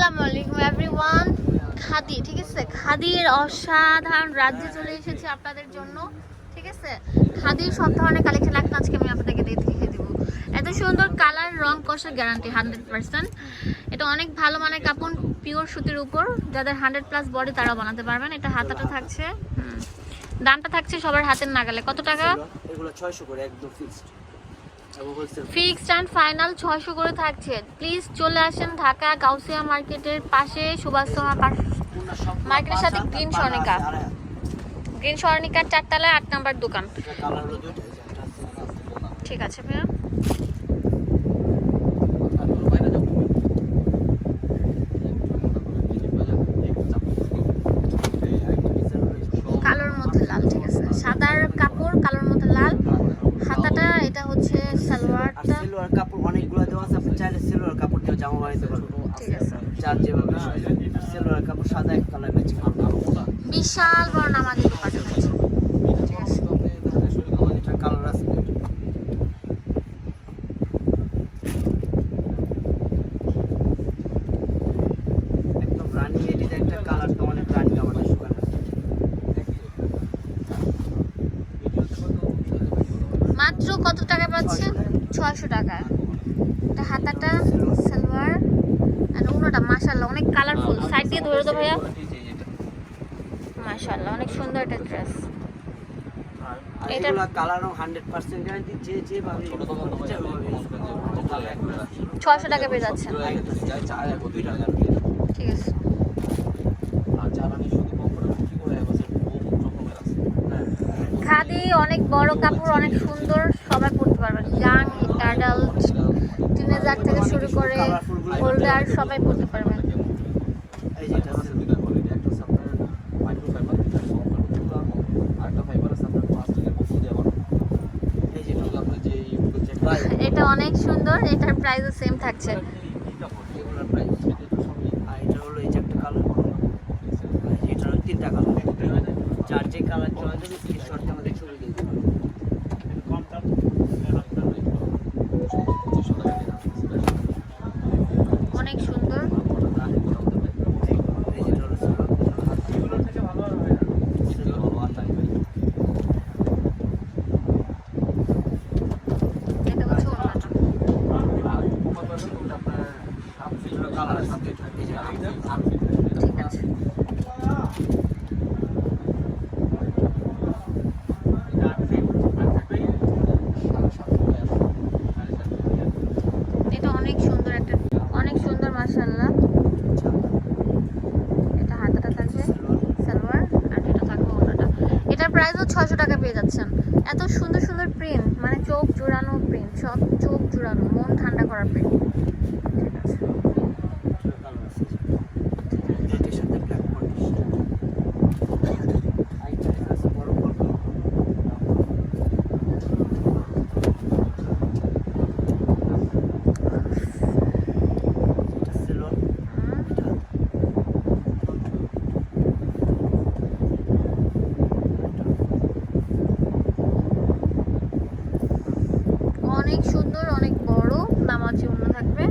আসসালামু আলাইকুম এভরিওয়ান। খাদি, ঠিক আছে? খাদির অসাধারণ রাজ্যে চলে এসেছি আপনাদের জন্য, ঠিক আছে? খাদির সব ধরনের কালেকশন এখন আজকে আমি আপনাদেরকে দেখিয়ে দেবো। এত সুন্দর কালার, রং, কষার গ্যারান্টি হান্ড্রেড পার্সেন্ট এটা অনেক ভালো মানের কাপড় পিওর সুতির উপর। যাদের হান্ড্রেড প্লাস বডি তারাও বানাতে পারবেন। এটা হাতাটা থাকছে দামটা থাকছে সবার হাতের নাগালে। কত টাকা? এগুলো ছয়শো করে, একদম ফিক্সড ফিক্সড অ্যান্ড ফাইনাল ছয়শো করে থাকছে প্লিজ চলে আসেন ঢাকা গাউসিয়া মার্কেটের পাশে সুভাষতমা মার্কেটের সাথে গ্রিন স্বর্ণিকা। গ্রিন স্বর্ণিকার চারতলায় আট নাম্বার দোকান। ঠিক আছে ভাইয়া কালোর মধ্যে লাল ঠিক আছে সাদার কাপড় কালোর মধ্যে লাল হাতাটা এটা হচ্ছে আর সালোয়ারটা সিলভার কাপড় অনেকগুলো দেওয়া আছে আপনি চাইলে সিলভার কাপড় দিয়ে জামা বানাইতে আছে। চার যেভাবে সিলভার কাপড় সাদা এক কালার ম্যাচিং বিশাল বড় নামাজি কালার আছে। মাত্র কত টাকা পাচ্ছে ছয়শো টাকা। এটা হাতাটা সালোয়ার আর মাশাল্লাহ অনেক কালারফুল সাইড দিয়ে ধরে তো ভাইয়া। মাশাল্লাহ অনেক সুন্দর একটা ড্রেস কালারও গ্যারান্টি যে ছয়শো টাকা পেয়ে যাচ্ছেন। ঠিক আছে। খাদি অনেক বড় কাপড় অনেক সুন্দর সবাই পরতে পারবেন। ইয়াং টিনেজার থেকে শুরু করে ওল্ডার সবাই পরতে পারবেন এই যে এটা আছে। এই যে এটা। এটা অনেক সুন্দর এটার প্রাইসও সেম থাকছে এগুলোর। আর এটা হলো এই যে একটা কালার এটা হলো তিনটা কালার যার যে কালার চলে যাবে স্ক্রিনশট আমাদের ছবি দিয়ে দিবেন অনেক সুন্দর এই যে এটা হলো এটা হচ্ছে ওড়নাটা। কালার আছে এই যে ঠিক আছে এটা অনেক সুন্দর একটা অনেক সুন্দর মাশাআল্লাহ এটা হাতাটা থাকবে সালোয়ার আর এটা থাকবে ওড়নাটা এটার প্রাইসও ছয়শো টাকা পেয়ে যাচ্ছেন। এত সুন্দর সুন্দর প্রিন্ট মানে চোখ জোড়ানো প্রিন্ট সব চোখ জোড়ানো, মন ঠান্ডা করা প্রিন্ট ঠিক আছে কালার আছে এটার সাথে ব্ল্যাক কন্ট্রাস্ট আইটা আছে বড় বড় এটা সিলভার হুম, এটা অনেক সুন্দর অনেক বড় নামাজি অন্য থাকবে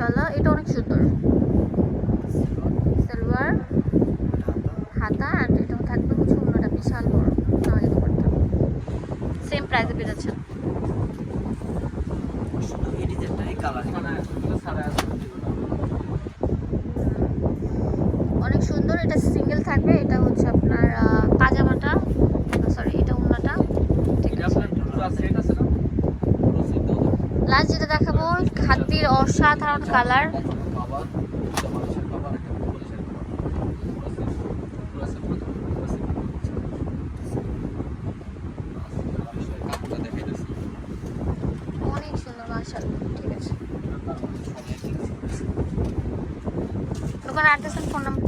মাশাআল্লাহ এটা অনেক সুন্দর। সালোয়ার হাতা আর এটা থাকবে হচ্ছে অন্যটা বিশাল বড়। তাহলে সেম প্রাইসে পেয়ে যাচ্ছেন। শুধু এই ডিজাইনটা এই কালার সুন্দর এটা সিঙ্গেল থাকবে এটা হচ্ছে আপনার আহ, পাজামাটা সরি এটা অন্যটা ঠিক আছে লাস্ট যেটা দেখাবো খাদ্যের অসাধারণ কালার। অনেক সুন্দর ঠিক আছে। দোকানে ফোন নাম্বার